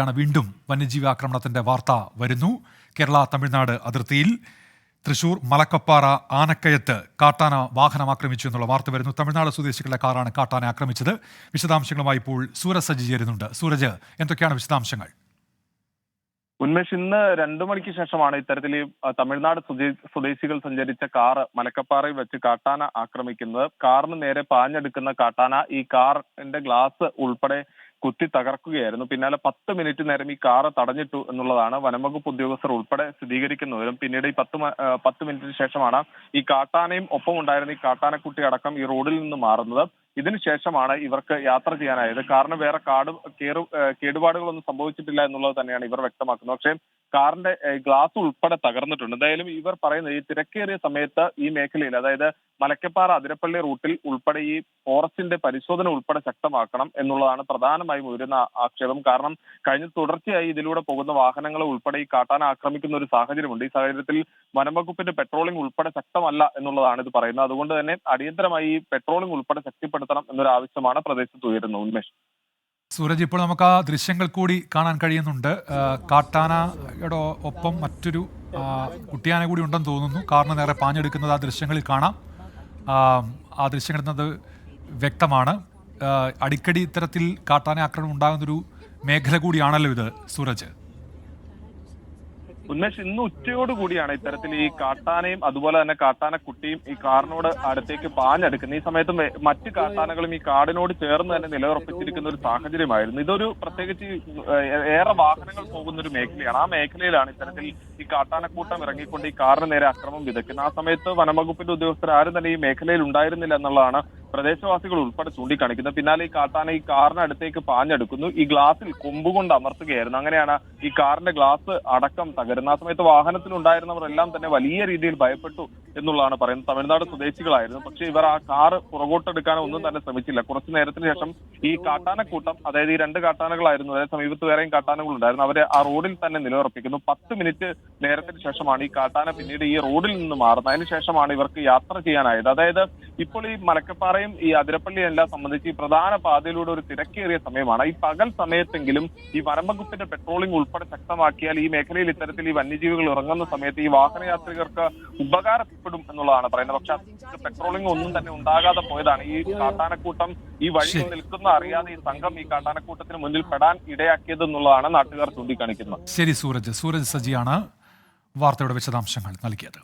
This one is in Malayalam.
ാണ് വീണ്ടും വന്യജീവി ആക്രമണത്തിന്റെ വാർത്ത വരുന്നു. കേരള തമിഴ്നാട് അതിർത്തിയിൽ തൃശൂർ മലക്കപ്പാറ ആനക്കയത്ത് കാട്ടാന വാഹനം ആക്രമിച്ചു എന്നുള്ള വാർത്ത വരുന്നു. തമിഴ്നാട് സ്വദേശികളുടെ കാറാണ് കാട്ടാന ആക്രമിച്ചത്. വിശദാംശങ്ങളുമായി ഇപ്പോൾ സൂരജ് സജ്ജി ചേരുന്നുണ്ട്. സൂരജ് എന്തൊക്കെയാണ് വിശദാംശങ്ങൾ? ഉന്മേഷ് ഇന്ന് രണ്ടു മണിക്ക് ശേഷമാണ് ഇത്തരത്തിൽ തമിഴ്നാട് സ്വദേശികൾ സഞ്ചരിച്ച കാർ മലക്കപ്പാറയിൽ വെച്ച് കാട്ടാന ആക്രമിക്കുന്നത്. കാറിന് നേരെ പാഞ്ഞെടുക്കുന്ന കാട്ടാന ഈ കാറിന്റെ ഗ്ലാസ് ഉൾപ്പെടെ കുത്തി തകർക്കുകയായിരുന്നു. പിന്നാലെ പത്ത് മിനിറ്റ് നേരം ഈ കാറ് തടഞ്ഞിട്ടു എന്നുള്ളതാണ് വനംവകുപ്പ് ഉദ്യോഗസ്ഥർ ഉൾപ്പെടെ സ്ഥിരീകരിക്കുന്നവരും പിന്നീട് ഈ പത്ത് പത്ത് മിനിറ്റിന് ശേഷമാണ് ഈ കാട്ടാനയും ഒപ്പം ഉണ്ടായിരുന്ന ഈ കാട്ടാനക്കുട്ടി അടക്കം ഈ റോഡിൽ നിന്ന് മാറുന്നത്. ഇതിനുശേഷമാണ് ഇവർക്ക് യാത്ര ചെയ്യാനായത്. കാരണം വേറെ കാട് കേറു കേടുപാടുകളൊന്നും സംഭവിച്ചിട്ടില്ല എന്നുള്ളത് തന്നെയാണ് ഇവർ വ്യക്തമാക്കുന്നത്. പക്ഷേ കാറിന്റെ ഗ്ലാസ് ഉൾപ്പെടെ തകർന്നിട്ടുണ്ട്. എന്തായാലും ഇവർ പറയുന്നത് ഈ തിരക്കേറിയ സമയത്ത് ഈ മേഖലയിൽ അതായത് മലക്കപ്പാറ അതിരപ്പള്ളി റൂട്ടിൽ ഉൾപ്പെടെ ഈ ഫോറസ്റ്റിന്റെ പരിശോധന ഉൾപ്പെടെ ശക്തമാക്കണം എന്നുള്ളതാണ് പ്രധാനമായും ഉയരുന്ന ആക്ഷേപം. കാരണം കഴിഞ്ഞ തുടർച്ചയായി ഇതിലൂടെ പോകുന്ന വാഹനങ്ങളെ ഉൾപ്പെടെ ഈ കാട്ടാന ആക്രമിക്കുന്ന ഒരു സാഹചര്യമുണ്ട്. ഈ സാഹചര്യത്തിൽ വനംവകുപ്പിന്റെ പെട്രോളിംഗ് ഉൾപ്പെടെ ശക്തമല്ല എന്നുള്ളതാണ് ഇത് പറയുന്നത്. അതുകൊണ്ട് തന്നെ അടിയന്തരമായി ഈ പെട്രോളിംഗ് ഉൾപ്പെടെ ശക്തിപ്പെടുത്തണം എന്നൊരു ആവശ്യമാണ് പ്രദേശത്ത് ഉയരുന്നത് ഉന്മേഷ്. സൂരജ് ഇപ്പോൾ നമുക്ക് ആ ദൃശ്യങ്ങൾ കൂടി കാണാൻ കഴിയുന്നുണ്ട്. കാട്ടാനയുടെ ഒപ്പം മറ്റൊരു കുട്ടിയാന കൂടി ഉണ്ടെന്ന് തോന്നുന്നു. കാറിന് നേരെ പാഞ്ഞെടുക്കുന്നത് ആ ദൃശ്യങ്ങളിൽ കാണാം. ആ, നിന്നത് വ്യക്തമാണ്. അടിക്കടി ഇത്തരത്തിൽ കാട്ടാന ആക്രമണം ഉണ്ടാകുന്നൊരു മേഖല കൂടിയാണല്ലോ ഇത് സൂരജ്. ഉന്മേഷ് ഇന്ന് ഉച്ചയോട് കൂടിയാണ് ഇത്തരത്തിൽ ഈ കാട്ടാനയും അതുപോലെ തന്നെ കാട്ടാനക്കുട്ടിയും ഈ കാറിനോട് അടുത്തേക്ക് പാഞ്ഞെടുക്കുന്നത്. ഈ സമയത്ത് മറ്റ് കാട്ടാനകളും ഈ കാടിനോട് ചേർന്ന് തന്നെ നിലയുറപ്പിച്ചിരിക്കുന്ന ഒരു സാഹചര്യമായിരുന്നു. ഇതൊരു പ്രത്യേകിച്ച് ഏറെ വാഹനങ്ങൾ പോകുന്ന ഒരു മേഖലയാണ്. ആ മേഖലയിലാണ് ഇത്തരത്തിൽ ഈ കാട്ടാനക്കൂട്ടം ഇറങ്ങിക്കൊണ്ട് ഈ കാറിന് നേരെ അക്രമം വിതയ്ക്കുന്നത്. ആ സമയത്ത് വനംവകുപ്പിന്റെ ഉദ്യോഗസ്ഥർ ആരും തന്നെ ഈ മേഖലയിൽ ഉണ്ടായിരുന്നില്ല എന്നുള്ളതാണ് പ്രദേശവാസികൾ ഉൾപ്പെടെ ചൂണ്ടിക്കാണിക്കുന്നു. പിന്നാലെ ഈ കാട്ടാന ഈ കാറിനടുത്തേക്ക് പാഞ്ഞെടുക്കുന്നു. ഈ ഗ്ലാസിൽ കൊമ്പുകൊണ്ട് അമർത്തുകയായിരുന്നു. അങ്ങനെയാണ് ഈ കാറിന്റെ ഗ്ലാസ് അടക്കം തകരുന്ന ആ സമയത്ത് വാഹനത്തിലുണ്ടായിരുന്നവർ എല്ലാം തന്നെ വലിയ രീതിയിൽ ഭയപ്പെട്ടു എന്നുള്ളതാണ് പറയുന്നത്. തമിഴ്നാട് സ്വദേശികളായിരുന്നു. പക്ഷേ ഇവർ ആ കാറ് പുറകോട്ടെടുക്കാൻ ഒന്നും തന്നെ ശ്രമിച്ചില്ല. കുറച്ചു നേരത്തിന് ശേഷം ഈ കാട്ടാനക്കൂട്ടം അതായത് ഈ രണ്ട് കാട്ടാനകളായിരുന്നു അതായത് സമീപത്ത് വേറെയും കാട്ടാനകൾ ഉണ്ടായിരുന്നു അവരെ ആ റോഡിൽ തന്നെ നിലയുറപ്പിക്കുന്നു. പത്ത് മിനിറ്റ് നേരത്തിന് ശേഷമാണ് ഈ കാട്ടാന പിന്നീട് ഈ റോഡിൽ നിന്ന് മാറുന്നത്. അതിനുശേഷമാണ് ഇവർക്ക് യാത്ര ചെയ്യാനായത്. അതായത് ഇപ്പോൾ ഈ മലക്കപ്പാറയും ഈ അതിരപ്പള്ളിയും എല്ലാം സംബന്ധിച്ച് ഈ പ്രധാന പാതയിലൂടെ ഒരു തിരക്കേറിയ സമയമാണ്. ഈ പകൽ സമയത്തെങ്കിലും ഈ വനംവകുപ്പിന്റെ പെട്രോളിംഗ് ഉൾപ്പെടെ ശക്തമാക്കിയാൽ ഈ മേഖലയിൽ ഇത്തരത്തിൽ ഈ വന്യജീവികൾ ഇറങ്ങുന്ന സമയത്ത് ഈ വാഹനയാത്രികർക്ക് ഉപകാരപ്പെടും എന്നുള്ളതാണ് പറയുന്നത്. പക്ഷെ പെട്രോളിംഗ് ഒന്നും തന്നെ ഉണ്ടാകാതെ പോയതാണ്. ഈ കാട്ടാനക്കൂട്ടം ഈ വഴി നിൽക്കുന്ന അറിയാതെ ഈ സംഘം ഈ കാട്ടാനക്കൂട്ടത്തിന് മുന്നിൽ പെടാൻ ഇടയാക്കിയത് എന്നുള്ളതാണ് നാട്ടുകാർ ചൂണ്ടിക്കാണിക്കുന്നത്. ശരി സൂരജ്. സൂരജ് സജിയാണ് വാർത്തയുടെ വിശദാംശങ്ങൾ നൽകിയത്.